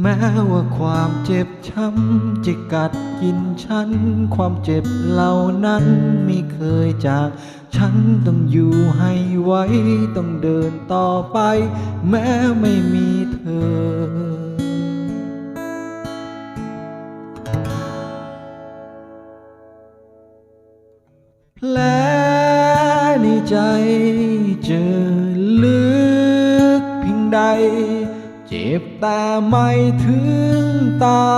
แม้ว่าความเจ็บช้ำจะกัดกินฉัน ความเจ็บเหล่านั้นไม่เคยจาก ฉันต้องอยู่ให้ไว้ ต้องเดินต่อไป แม้ไม่มีเธอแผลในใจเจอลึกเพียงใด เจ็บแต่ไม่ถึงตา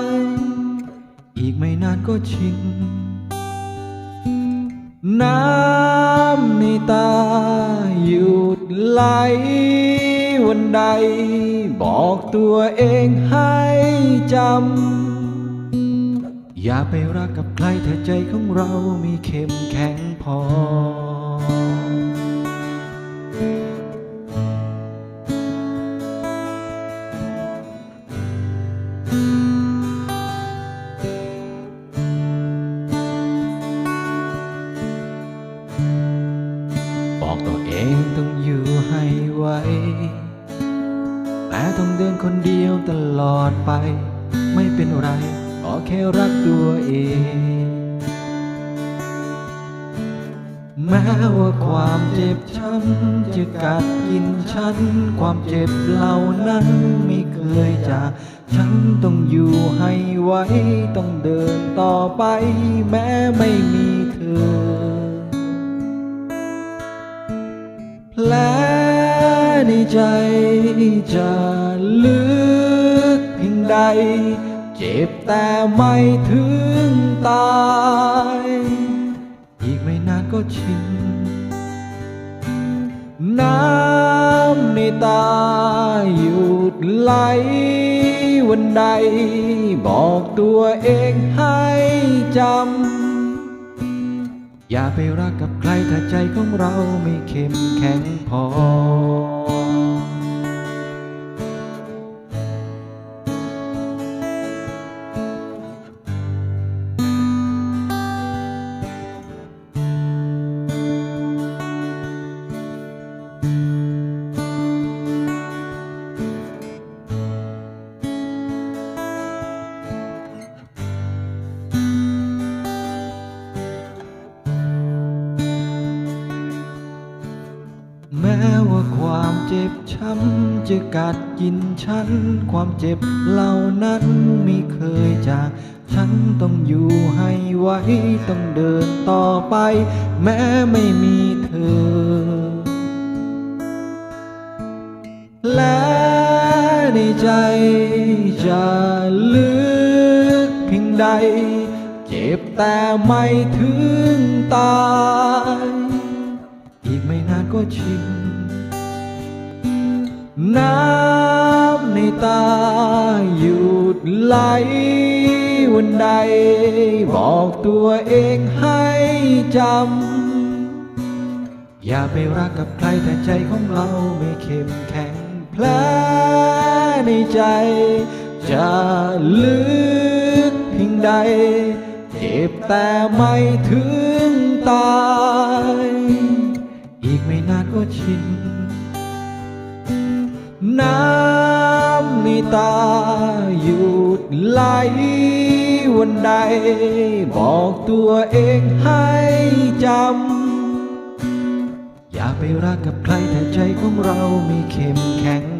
ย อีกไม่นานก็ชิน น้ำในตาหยุดไหลวันใด บอกตัวเองให้จำ อย่าไปรักกับใครถ้าใจของเราม่เข้มแข็งพอ ต้องอยู่ให้ไวแต่ต้องเดินคนเดียวตลอดไป ไม่เป็นไรก็แค่รักตัวเอง แม้ว่าความเจ็บช้ำจะกัดกินฉัน ความเจ็บเหล่านั้นไม่เคยจากฉันต้องอยู่ให้ไว้ ต้องเดินต่อไป แม้ไม่มีเธอ แผลในใจจะลึกเพียงใด เจ็บแต่ไม่ถึงตาย อีกไม่นานก็ชิน น้ำในตาหยุดไหลวันใด บอกตัวเองให้จำ อย่าไปรักกับใครถ้าใจของเราไม่เข้มแข็งพอ บช้ำจะกัดกินฉัน ความเจ็บเหล่านั้นไม่เคยจาก ฉันต้องอยู่ให้ไว้ ต้องเดินต่อไป แม้ไม่มีเธอ และในใจจะลึกเพียงใด เจ็บแต่ไม่ถึงตาย ไหล วันใด บอกตัวเองให้จำ อย่าไปรักกับใครแต่ใจของเราไม่เข้มแข็งแผลในใจ จะลึกเพียงใด เจ็บแต่ไม่ถึงตาย ไหลวันใด บอกตัวเองให้จำ อย่าไปรักกับใครแต่ใจของเราไม่เข้มแข็ง